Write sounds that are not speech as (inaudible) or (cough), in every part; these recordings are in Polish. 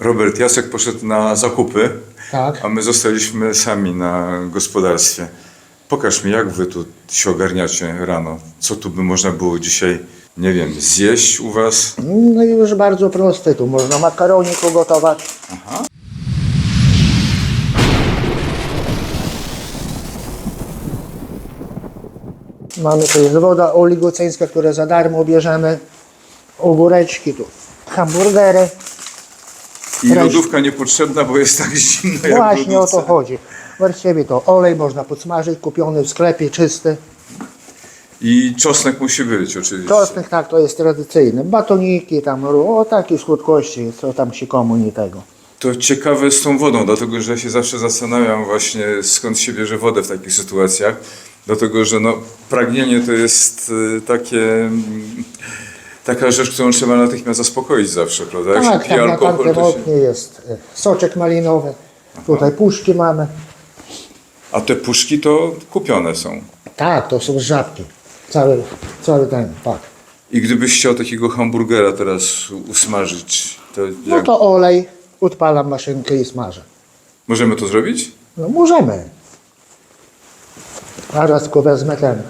Robert Jacek poszedł na zakupy, Tak. a my zostaliśmy sami na gospodarstwie. Pokaż mi, jak wy tu się ogarniacie rano. Co tu by można było dzisiaj, nie wiem, zjeść u was? No i już bardzo proste, tu można makaronik ugotować. Mamy tu jest woda oligoceńska, które za darmo bierzemy. Ogóreczki tu, hamburgery. I Reszta. lodówka niepotrzebna, bo jest tak zimno jak Właśnie o to chodzi. Właściwie to olej można podsmażyć, kupiony w sklepie, czysty. I czosnek musi być oczywiście. Czosnek tak, to jest tradycyjny. Batoniki tam, o takiej słodkości, co tam się komu nie tego. To ciekawe z tą wodą, dlatego że ja się zawsze zastanawiam właśnie skąd się bierze wodę w takich sytuacjach. Dlatego, że no, pragnienie to jest y, takie, mm, taka rzecz, którą trzeba natychmiast zaspokoić zawsze, prawda? Jak Tak, się pije tam na alkohol, tamtym to się... oknie jest e, soczek malinowy. Tutaj puszki mamy. A te puszki to kupione są. Tak, to są żabki. Cały, cały ten, tak. I gdybyś chciał takiego hamburgera teraz usmażyć, to No jak... to olej, odpalam maszynkę i smażę. możemy to zrobić? No możemy. Zaraz tylko wezmę ten.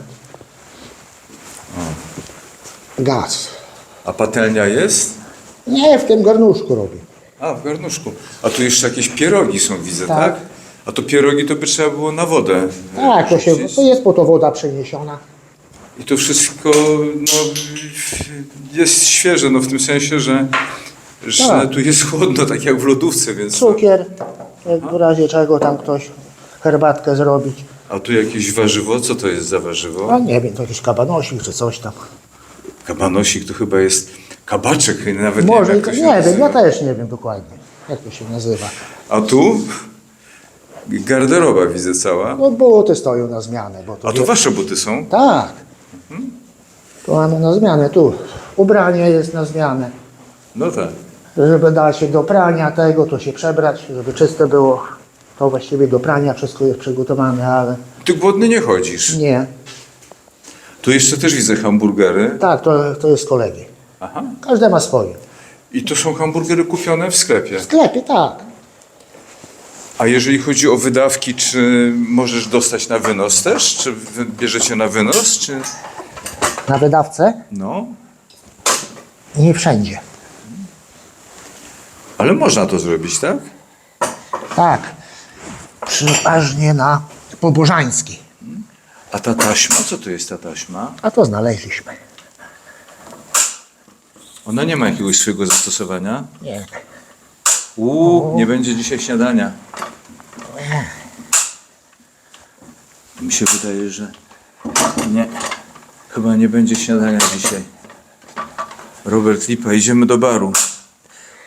Gaz. A patelnia jest? Nie, w tym garnuszku robię. A, w garnuszku. A tu jeszcze jakieś pierogi są, widzę, tak? Tak. A to pierogi to by trzeba było na wodę. Tak, to, się, to jest po to woda przeniesiona. I to wszystko no, jest świeże, no w tym sensie, że, że Tak. tu jest chłodno, tak jak w lodówce, więc... Cukier, jak w razie czego tam ktoś herbatkę zrobić. A tu jakieś warzywo, co to jest za warzywo? A nie wiem, to jakiś kabanosik czy coś tam. Kabanosik to chyba jest kabaczek, nawet Może, nie wiem, to, jak to się nie wiem, ja też nie wiem dokładnie, jak to się nazywa. A tu garderoba widzę cała. No buty stoją na zmianę. Bo to A to wasze buty są? Tak. Tu mamy na zmianę, tu. Ubranie jest na zmianę. No tak. Żeby dać się do prania tego, to się przebrać, żeby czyste było. To właściwie do prania wszystko jest przygotowane, ale Ty głodny nie chodzisz. nie. Tu jeszcze też widzę hamburgery. Tak, to, to jest kolegi. Aha. Każdy ma swoje. I to są hamburgery kupione w sklepie. W sklepie, tak. A jeżeli chodzi o wydawki, czy możesz dostać na wynos też? Czy bierzecie na wynos? Czy... Na wydawcę No, nie wszędzie. ale można to zrobić, tak? Tak. Przeważnie na Pobożański. A ta taśma, co to jest ta taśma? A to znaleźliśmy. Ona nie ma jakiegoś swojego zastosowania? Nie. Uuu, nie będzie dzisiaj śniadania. Mi się wydaje, że nie. Chyba nie będzie śniadania dzisiaj. Robert Lipa, idziemy do baru.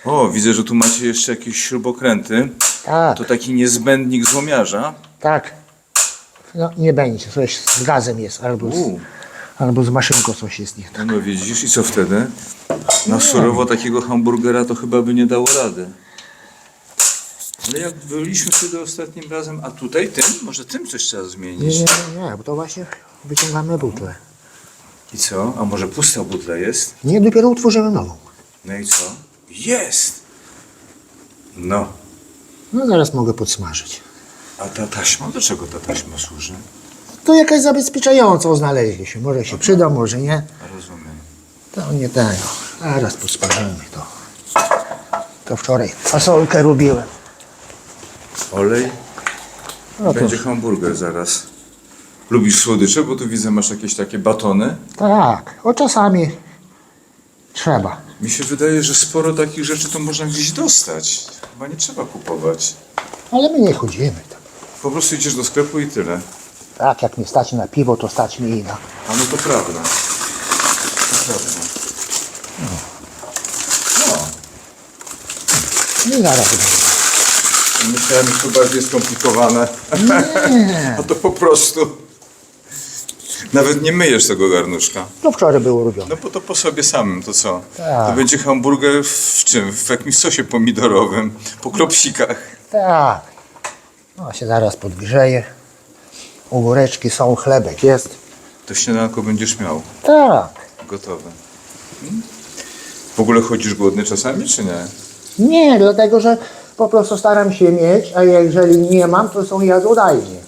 O, widzę, że tu macie jeszcze jakieś śrubokręty. Tak, To taki niezbędnik złomiarza. tak. No nie będzie. Coś z gazem jest albo z, albo z maszynką coś jest nie tak. No, widzisz, i co wtedy? Na surowo takiego hamburgera to chyba by nie dało rady. Ale jak byliśmy wtedy ostatnim razem, a tutaj tym? Może tym coś trzeba Nie, zmienić? nie, nie, nie, bo to właśnie wyciągamy butlę. I co? A może pusta butla jest? Nie, dopiero utworzymy nową. No i co? Jest! No. No zaraz mogę podsmażyć. A ta taśma? Do czego ta taśma służy? To jakaś zabezpieczająca znaleźliśmy. Może się przyda, może nie. Rozumiem. To nie tego. Zaraz podsmażymy to. To wczoraj fasolkę robiłem. Olej? No to, Będzie hamburger zaraz. Lubisz słodycze? Bo tu widzę, masz jakieś takie batony. tak, o czasami trzeba. Mi się wydaje, że sporo takich rzeczy to można gdzieś dostać. Chyba nie trzeba kupować. Ale my nie chodzimy. Po prostu idziesz do sklepu i tyle. Tak, jak mi stać na piwo, to stać mi i na... A no to prawda. To prawda. No. I zaraz będzie. Myślałem, że to bardziej skomplikowane. Nie, (laughs) A to po prostu. Nawet nie myjesz tego garnuszka. to wczoraj było robione. No bo to po sobie samym, to co? Tak. To będzie hamburger w czym? W jakimś sosie pomidorowym, po kropsikach. Tak. No się zaraz podgrzeje. Ogóreczki są, chlebek jest. To śniadanko będziesz miał Tak. gotowe. W ogóle chodzisz głodny czasami, czy nie? Nie, dlatego że po prostu staram się mieć, a jeżeli nie mam, to są jadłodajnie.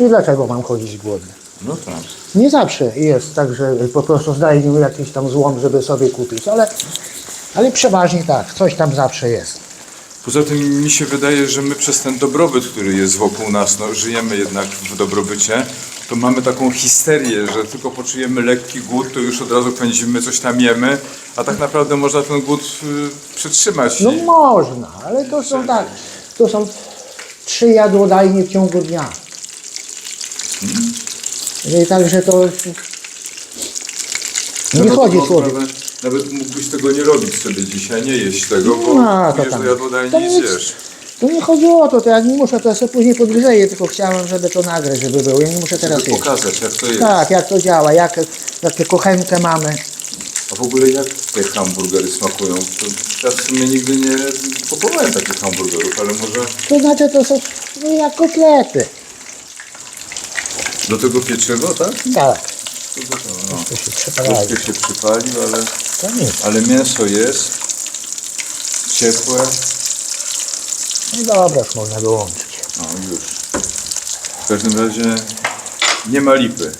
I dlaczego mam chodzić głodny? No tak. Nie zawsze jest tak, że po prostu znajdę jakiś tam złom, żeby sobie kupić, ale, ale przeważnie tak, coś tam zawsze jest. Poza tym mi się wydaje, że my przez ten dobrobyt, który jest wokół nas, no, żyjemy jednak w dobrobycie, to mamy taką histerię, że tylko poczujemy lekki głód, to już od razu pędzimy, coś tam jemy, a tak naprawdę można ten głód y, przytrzymać. No i- można, ale to są tak, to są trzy jadłodajnie w ciągu dnia. I także to No nie to chodzi to człowiek. Nawet, nawet mógłbyś tego nie robić sobie dzisiaj, nie jeść tego, bo No, to pójdziesz tam. do jadłodajni To nic. zjesz. To nie chodzi o to, to jak nie muszę, to ja sobie później podgrzeję, tylko chciałem, żeby to nagrać, żeby było. Ja nie muszę teraz Żeby jeść. pokazać, jak to jest. Tak, jak to działa, jak, jakie kochenkę mamy. A w ogóle jak te hamburgery smakują? To ja w sumie nigdy nie kupowałem takich hamburgerów, ale może To znaczy to są no, jak kotlety. do tego pieczywo, tak? Tak, To, to, to, no. się. Troszkę się przypalił, ale, To nic. ale mięso jest ciepłe. No i dobra, już można wyłączyć. No już. W każdym razie nie ma lipy.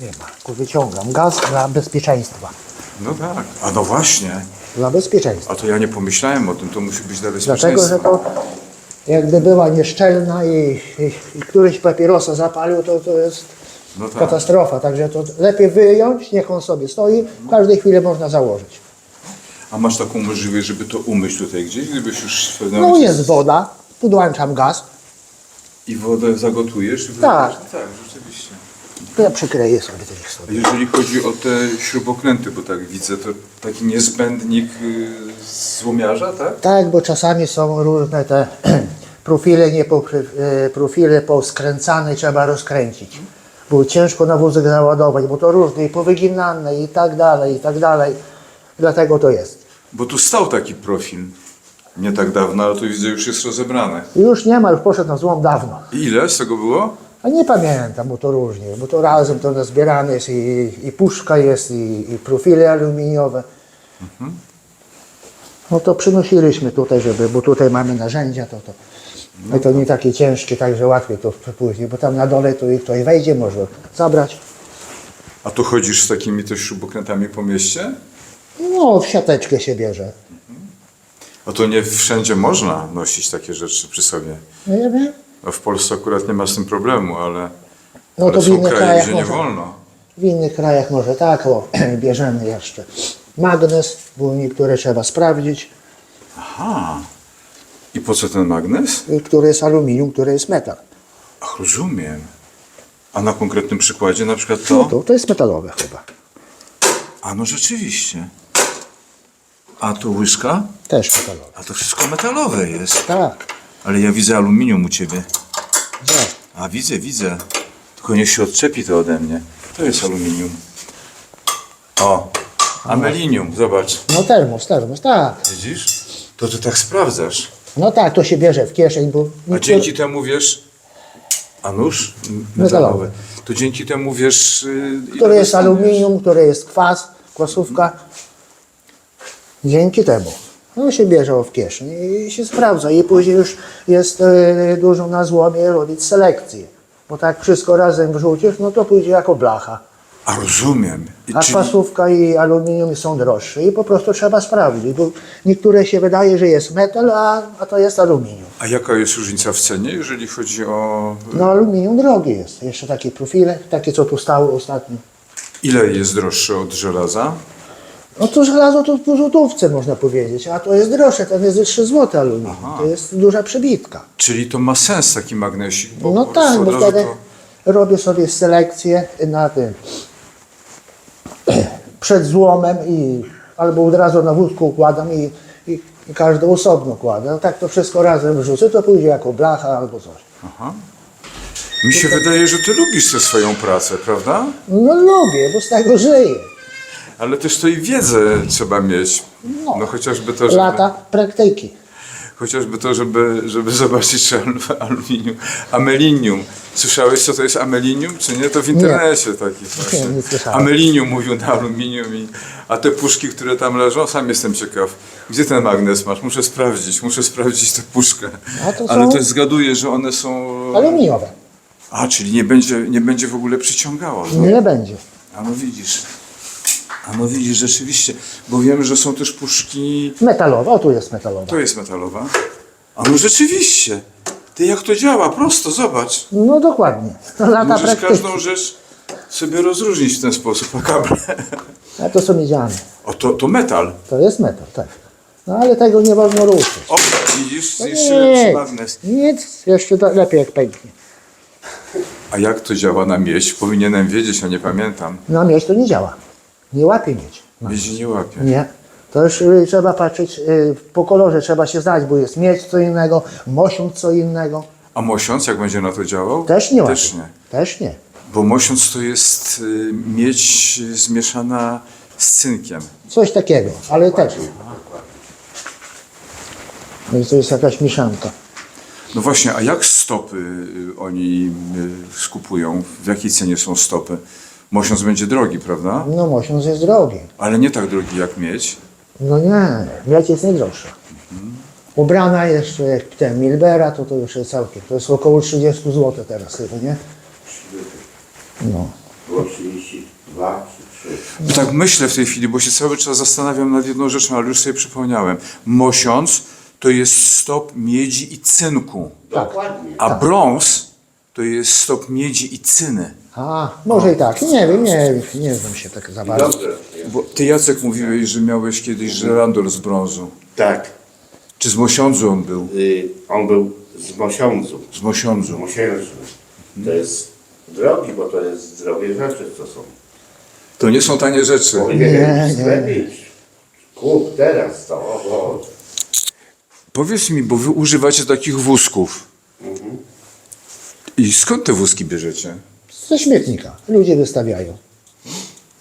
Nie ma, tu wyciągam gaz dla bezpieczeństwa. No tak. A no właśnie. Dla bezpieczeństwa. A to ja nie pomyślałem o tym, to musi być dla Dlatego, bezpieczeństwa. że to jak gdy była nieszczelna i, i, i któryś papierosa zapalił, to, to jest No tak. katastrofa. Także to lepiej wyjąć, niech on sobie stoi. W każdej chwili można założyć. A masz taką możliwość, żeby to umyć tutaj gdzieś, gdybyś już w pewnym No momencie- jest woda, podłączam gaz, I wodę zagotujesz? i Tak. Tak, rzeczywiście. to ja przykryję sobie to niech A sobie. Jeżeli chodzi o te śrubokręty, bo tak widzę, to taki niezbędnik y, złomiarza, tak? Tak, bo czasami są różne te (clears throat) profile, nie po, e, profile poskręcane, trzeba rozkręcić. Bo ciężko na wózek załadować, bo to różne i powyginane i tak dalej, i tak dalej. Dlatego to jest. Bo tu stał taki profil nie tak dawno, ale to widzę już jest rozebrane. Już nie ma, już poszedł na złom dawno. I ile z tego było? A nie pamiętam, bo to różnie, bo to razem to nazbierane jest i, i puszka jest, i, i profile aluminiowe. No to przynosiliśmy tutaj, żeby, bo tutaj mamy narzędzia, to, to, no to nie takie ciężkie, także łatwiej to później, bo tam na dole to ich ktoś wejdzie, może zabrać. A tu chodzisz z takimi też śrubokrętami po mieście? No, w siateczkę się bierze. A to nie wszędzie można nosić takie rzeczy przy sobie. No ja wiem. No w Polsce akurat nie ma z tym problemu, ale, No ale to w innych kraje, krajach gdzie nie może. wolno. W innych krajach może tak, o, (clears throat) bierzemy jeszcze magnes, bo niektóre trzeba sprawdzić, Aha. I po co ten magnes? y, który jest aluminium, który jest metal. Ach, rozumiem. A na konkretnym przykładzie na przykład No to? to, to jest metalowe chyba. A no rzeczywiście. A tu łyżka? Też metalowe. A to wszystko metalowe jest. Tak. Ale ja widzę aluminium u ciebie. Gdzie? A widzę, widzę. Tylko niech się odczepi to ode mnie. To jest aluminium. O, amelinium, zobacz. No termos, termos, tak. Widzisz? To ty tak sprawdzasz. No tak, to się bierze w kieszeń, bo... A niektóre- dzięki temu wiesz... A nóż? M- Metalowy. Metalowy. To dzięki temu wiesz... Ile Który jest dostaniesz. aluminium, który jest kwas, kwasówka. Dzięki temu. No się bierze w kieszeń i się sprawdza. I później już jest e, dużo na złomie robić selekcję. Bo tak wszystko razem wrzucisz, no to pójdzie jako blacha. A rozumiem. I A czyli- kwasówka i aluminium są droższe i po prostu trzeba sprawdzić, bo niektóre się wydaje, że jest metal, a, a to jest aluminium. A jaka jest różnica w cenie, jeżeli chodzi o... No aluminium drogie jest. Jeszcze takie profile, takie co tu stały ostatnio. Ile jest droższe od żelaza? No to żelazo to po złotówce można powiedzieć, a to jest droższe, to jest 3 zł aluminium. To jest duża przebitka. Czyli to ma sens taki magnesik, bo No po prostu tak, od bo razu wtedy to... robię sobie selekcję na tym przed złomem i albo od razu na wózku układam i, i, i każdy osobno kładę. No tak to wszystko razem wrzucę, to pójdzie jako blacha albo coś. Aha. Mi się wydaje, że ty lubisz tę swoją pracę, prawda? No lubię, bo z tego żyję. Ale też to i wiedzę trzeba mieć. No, chociażby to, żeby, Lata praktyki. Chociażby to, żeby, żeby (laughs) zobaczyć czy al- aluminium. Amelinium. Słyszałeś, co to jest amelinium, czy nie? To w internecie taki właśnie. nie słyszałem. Amelinium mówił na aluminium. I, a te puszki, które tam leżą, sam jestem ciekaw. Gdzie ten magnes masz? Muszę sprawdzić, muszę sprawdzić tę puszkę. A to Ale są- to zgaduję, że one są... Aluminiowe. A, czyli nie będzie, nie będzie w ogóle przyciągało. no. Nie będzie. A no widzisz. A no widzisz, rzeczywiście. Bo wiem, że są też puszki... Metalowa, o tu jest metalowa. To jest metalowa. A no rzeczywiście. Ty jak to działa? Prosto, zobacz. No dokładnie. To (laughs) lata Możesz praktyki. każdą rzecz sobie rozróżnić w ten sposób, a kable. A to są miedziane. O, to, to metal. To jest metal, tak. No ale tego nie wolno ruszyć. O, widzisz, To jeszcze lepszy nic, magnes. nic, jeszcze to lepiej jak pęknie. A jak to działa na miedź? Powinienem wiedzieć, a nie pamiętam. Na miedź to nie działa. Nie łapie miedź. No. Miedź nie łapie. Nie. To już y, trzeba patrzeć y, po kolorze, trzeba się znać, bo jest miedź co innego, mosiąc co innego. A mosiąc, jak będzie na to działał? Też nie łapie. Też nie. Też nie. Bo mosiąc to jest y, miedź zmieszana z cynkiem. Coś takiego, ale też. No i to jest jakaś mieszanka. No właśnie, a jak stopy oni skupują? W jakiej cenie są stopy? Mosiąc będzie drogi, prawda? No mosiąc jest drogi. Ale nie tak drogi jak miedź. No nie, miedź jest najdroższa. Ubrana jeszcze jak ten Milbera, to to już jest całkiem. To jest około 30 zł teraz chyba, nie? No. Było 32 czy 3. No tak myślę w tej chwili, bo się cały czas zastanawiam nad jedną rzeczą, ale już sobie przypomniałem. Mosiąc to jest stop miedzi i cynku, Dokładnie. a brąz to jest stop miedzi i cyny. A, może i tak. Nie wiem, nie, nie znam się tak za bardzo. Dobrze. Bo ty Jacek mówiłeś, że miałeś kiedyś żyrandol z brązu. Tak. Czy z mosiądzu on był? Y, on był z Mosiądzu. Z Z mosiądzu. To jest drogi, bo to jest drogie rzeczy, co są. To nie są tanie rzeczy. Nie. sklepić. Kup teraz to. O, o. Powiedz mi, bo wy używacie takich wózków. I skąd te wózki bierzecie? Ze śmietnika. Ludzie wystawiają.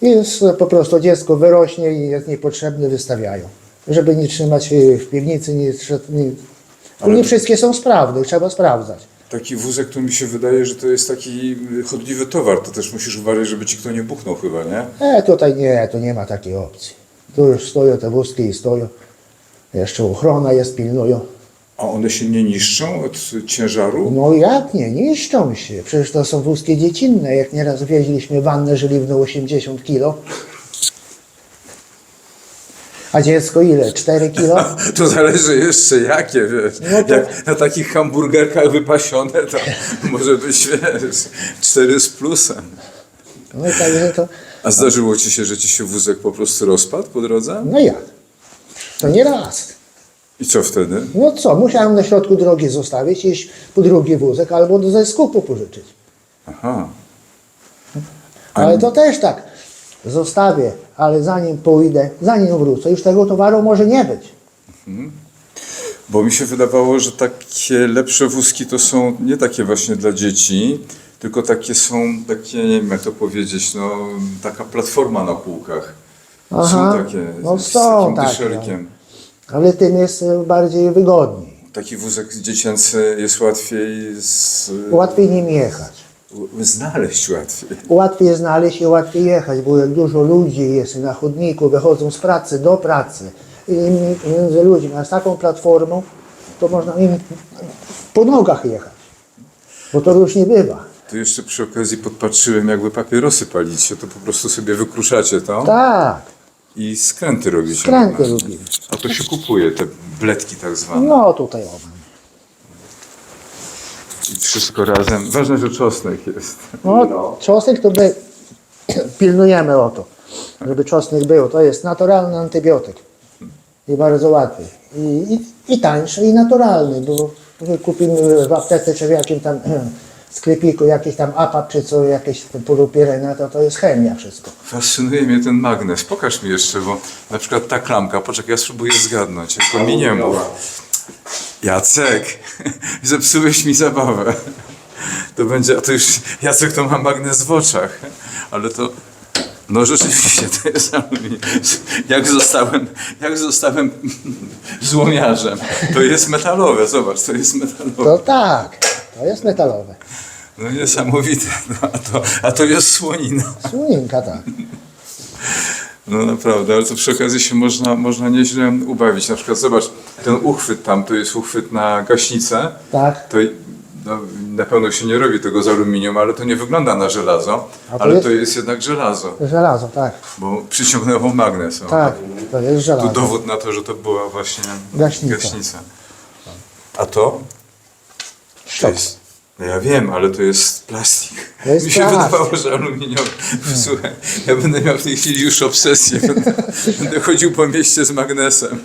Jest po prostu dziecko wyrośnie i jest niepotrzebne, wystawiają. Żeby nie trzymać y, w piwnicy, nie, nie, Ale nie to- wszystkie są sprawne, trzeba sprawdzać. Taki wózek to mi się wydaje, że to jest taki y, chodliwy towar. To też musisz uważać, żeby ci kto nie buchnął chyba, nie? E, tutaj nie, to nie ma takiej opcji. Tu już stoją te wózki i stoją. Jeszcze ochrona jest, pilnują. A one się nie niszczą od ciężaru? No jak nie, niszczą się. Przecież to są wózki dziecinne. Jak nieraz wieźliśmy wannę żeliwną 80 kilo. A dziecko ile? 4 kilo? (laughs) To zależy jeszcze jakie, wiesz. No to- Jak na takich hamburgerkach wypasione, to (laughs) może być, wiesz, cztery z plusem. No także to, A zdarzyło ci się, że ci się wózek po prostu rozpadł po drodze? no jak? To nie raz. I co wtedy? No co, musiałem na środku drogi zostawić, iść po drugi wózek albo ze skupu pożyczyć. Aha. Ale to też tak. Zostawię, ale zanim pójdę, zanim wrócę, już tego towaru może nie być. Bo mi się wydawało, że takie lepsze wózki to są nie takie właśnie dla dzieci, tylko takie są, takie, nie wiem jak to powiedzieć, no taka platforma na półkach. Aha, Są takie no z są takim takie, dyszelkiem. Ale tym jest e, bardziej wygodniej. Taki wózek dziecięcy jest łatwiej z... Łatwiej nim jechać. znaleźć łatwiej. Łatwiej znaleźć i łatwiej jechać, bo jak dużo ludzi jest na chodniku, wychodzą z pracy do pracy i mi- między ludźmi, a z taką platformą, to można im po nogach jechać. Bo to różnie bywa. Tu jeszcze przy okazji podpatrzyłem, jakby papierosy palicie, to po prostu sobie wykruszacie to Tak, i skręty robicie. skręty na- robimy. A to się kupuje, te bledki tak zwane. No tutaj o. I wszystko razem. Ważne, że czosnek jest. No, czosnek to my (clears throat) pilnujemy o to, żeby czosnek był. To jest naturalny antybiotyk i bardzo łatwy. I, i, i tańszy, i naturalny, bo my kupimy w aptece czy w jakim tam (clears throat) sklepiku jakiś tam apat czy co, jakieś polupirena, to to jest chemia wszystko. Fascynuje mnie ten magnes. Pokaż mi jeszcze, bo na przykład ta klamka, poczekaj, ja spróbuję zgadnąć, tylko mi nie mów. Jacek, (laughs) zepsułeś mi zabawę. To będzie, a to już Jacek to ma magnes w oczach, ale to No rzeczywiście, to jest. Jak zostałem, jak zostałem (laughs) złomiarzem, to jest metalowe, zobacz, to jest metalowe. To tak, to jest metalowe. No niesamowite, no, a, to, a to jest słonina. Słoninka, tak. No naprawdę, ale to przy okazji się można, można nieźle ubawić. Na przykład zobacz, ten uchwyt tam, to jest uchwyt na gaśnicę. Tak. To no, na pewno się nie robi tego z aluminium, ale to nie wygląda na żelazo, to ale jest- to jest jednak żelazo, Żelazo, tak. bo przyciągnęło magnes. Tak, to jest Tu żelazo. dowód na to, że to była właśnie Gaśnica. gaśnica. A to? To jest, no ja wiem, ale to jest plastik. To jest Mi się plastik. wydawało, że aluminiowy. Słuchaj, ja będę miał w tej chwili już obsesję. Będę, (laughs) będę chodził po mieście z magnesem.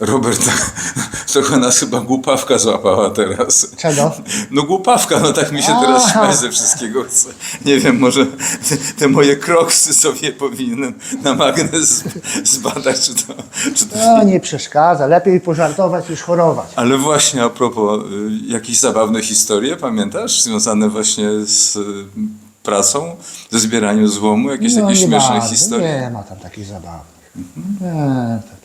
Robert, (laughs) trochę nas chyba głupawka złapała teraz. Czego? No głupawka, no tak mi się teraz śmieje ze wszystkiego. chce. Nie wiem, może te, te moje kroksy sobie powinienem na magnes zbadać, czy to, czy to No nie przeszkadza, lepiej pożartować niż chorować. ale właśnie a propos, y, jakieś zabawne historie, pamiętasz? Związane właśnie z y, pracą, ze zbieraniem złomu, jakieś takie No, nie śmieszne bardzo, historie? Nie ma tam takich zabawnych. Nie, to tylko.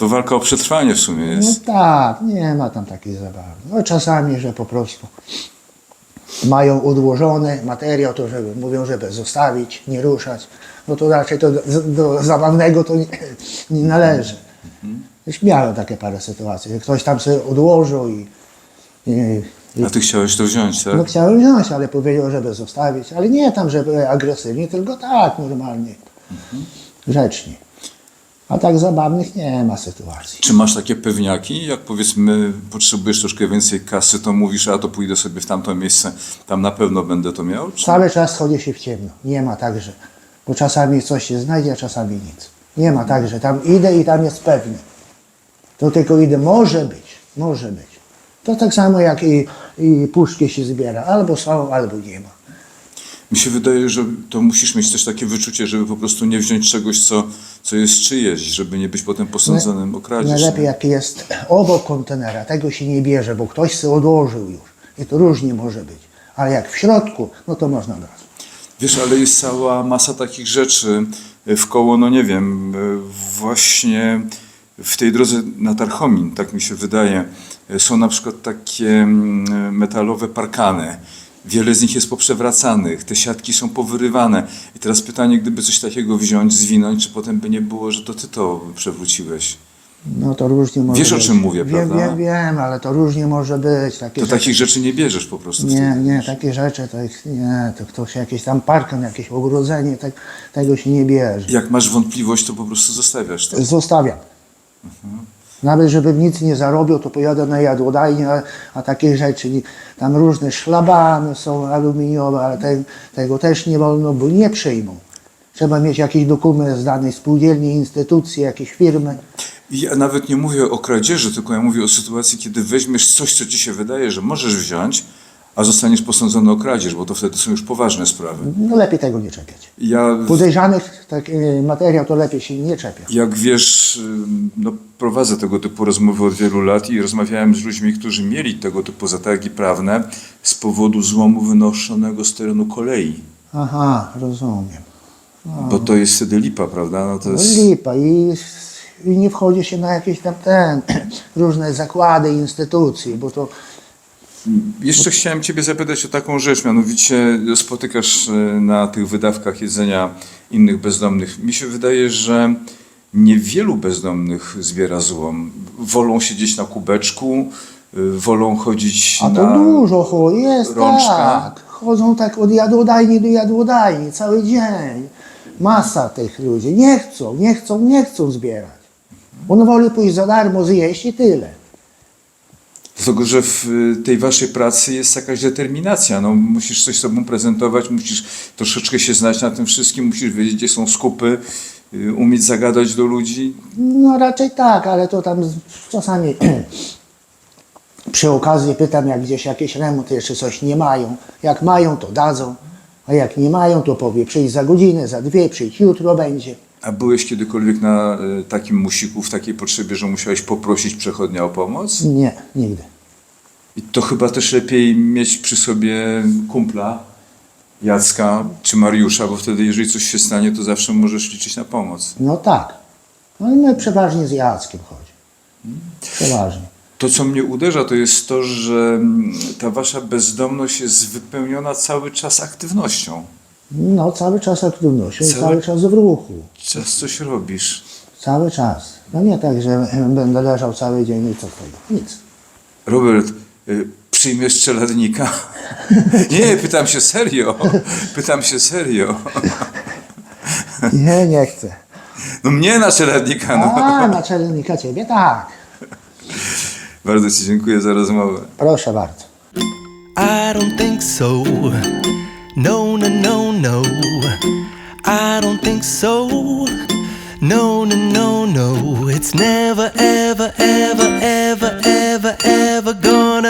To walka o przetrwanie w sumie No jest. tak, nie ma tam takich zabawnych. No czasami, że po prostu mają odłożony materiał, to żeby, mówią, żeby zostawić, nie ruszać. No to raczej to do, do zabawnego to nie, nie należy. Już miałem takie parę sytuacji, że ktoś tam sobie odłożył i, i, A ty chciałeś to wziąć, tak? no chciałem wziąć, ale powiedział, żeby zostawić. Ale nie tam, żeby agresywnie, tylko tak, normalnie. Grzecznie. A tak zabawnych nie ma sytuacji. Czy masz takie pewniaki, jak powiedzmy potrzebujesz troszkę więcej kasy, to mówisz, a to pójdę sobie w tamto miejsce, tam na pewno będę to miał? Czy... Cały czas chodzi się w ciemno. Nie ma tak, że. Bo czasami coś się znajdzie, a czasami nic. Nie ma tak, że tam idę i tam jest pewny. To tylko idę, może być, może być. To tak samo jak i, i puszki się zbiera. Albo są, albo nie ma. Mi się wydaje, że to musisz mieć też takie wyczucie, żeby po prostu nie wziąć czegoś, co, co jest czyjeś, żeby nie być potem posądzonym o kradzież. Najlepiej nie? jak jest obok kontenera, tego się nie bierze, bo ktoś sobie odłożył już. I to różnie może być. Ale jak w środku, no to można brać. Wiesz, ale jest cała masa takich rzeczy w koło, no nie wiem, właśnie w tej drodze na Tarchomin, tak mi się wydaje, są na przykład takie mm, metalowe parkany. Wiele z nich jest poprzewracanych, te siatki są powyrywane. I teraz pytanie, gdyby coś takiego wziąć, zwinąć, czy potem by nie było, że to ty to przewróciłeś? No to różnie może Wiesz, o być. czym mówię, wiem, prawda? Wiem, wiem, ale to różnie może być. Takie To rzeczy. takich rzeczy nie bierzesz po prostu Nie, nie, takie rzeczy, to ich, nie, to ktoś jakiś tam parkan, jakieś ogrodzenie, tak, tego się nie bierze. Jak masz wątpliwość, to po prostu zostawiasz to. Zostawiam. Nawet żebym nic nie zarobił, to pojadę na jadłodajnię, a, a takie rzeczy, tam różne szlabany są aluminiowe, ale te, tego też nie wolno, bo nie przyjmą. Trzeba mieć jakiś dokument z danej spółdzielni, instytucji, jakiejś firmy. Ja nawet nie mówię o kradzieży, tylko ja mówię o sytuacji, kiedy weźmiesz coś, co ci się wydaje, że możesz wziąć, a zostaniesz posądzony o kradzież, bo to wtedy są już poważne sprawy. No lepiej tego nie czepiać. Ja, Podejrzanych taki materiał to lepiej się nie czepia. jak wiesz, no, prowadzę tego typu rozmowy od wielu lat i rozmawiałem z ludźmi, którzy mieli tego typu zatargi prawne z powodu złomu wynoszonego z terenu kolei. Aha, rozumiem. Bo to jest wtedy lipa, prawda? No to No jest... lipa i, i nie wchodzi się na jakieś tam ten, (clears throat) różne zakłady, instytucje, bo to Jeszcze chciałem Ciebie zapytać o taką rzecz, mianowicie spotykasz e, na tych wydawkach jedzenia innych bezdomnych. Mi się wydaje, że niewielu bezdomnych zbiera złom. Wolą siedzieć na kubeczku, y, wolą chodzić A to na... dużo chodzi, jest rączka. tak. Chodzą tak od jadłodajni do jadłodajni cały dzień. Masa tych ludzi. Nie chcą, nie chcą, nie chcą zbierać. On woli pójść za darmo zjeść i tyle. Dlatego, że w y, tej Waszej pracy jest jakaś determinacja. No, musisz coś sobą prezentować, musisz troszeczkę się znać na tym wszystkim, musisz wiedzieć, gdzie są skupy, y, umieć zagadać do ludzi. No raczej tak, ale to tam czasami (clears throat) przy okazji pytam, jak gdzieś jakieś remonty jeszcze coś nie mają. Jak mają, to dadzą. A jak nie mają, to powie przyjdź za godzinę, za dwie, przyjdź jutro będzie. A byłeś kiedykolwiek na y, takim musiku, w takiej potrzebie, że musiałeś poprosić przechodnia o pomoc? Nie, nigdy. I to chyba też lepiej mieć przy sobie kumpla, Jacka czy Mariusza, bo wtedy jeżeli coś się stanie, to zawsze możesz liczyć na pomoc. No tak. No i my przeważnie z Jackiem chodzi. Przeważnie. To, co mnie uderza, to jest to, że mm, ta wasza bezdomność jest wypełniona cały czas aktywnością. No cały czas aktywnością, Cały- cały czas w ruchu. Czas coś robisz. Cały czas. No nie tak, że będę leżał cały dzień i co? Nic. Robert, przyjmiesz czeladnika? (laughs) Nie, pytam się serio. Pytam się serio. Nie, nie chcę. No mnie na czeladnika, no. A, naczelnika ciebie tak. Bardzo ci dziękuję za rozmowę. Proszę bardzo. I don't think so. No, no, no, no. I don't think so. No, no, no, no. It's never, ever, ever, ever, ever, ever gonna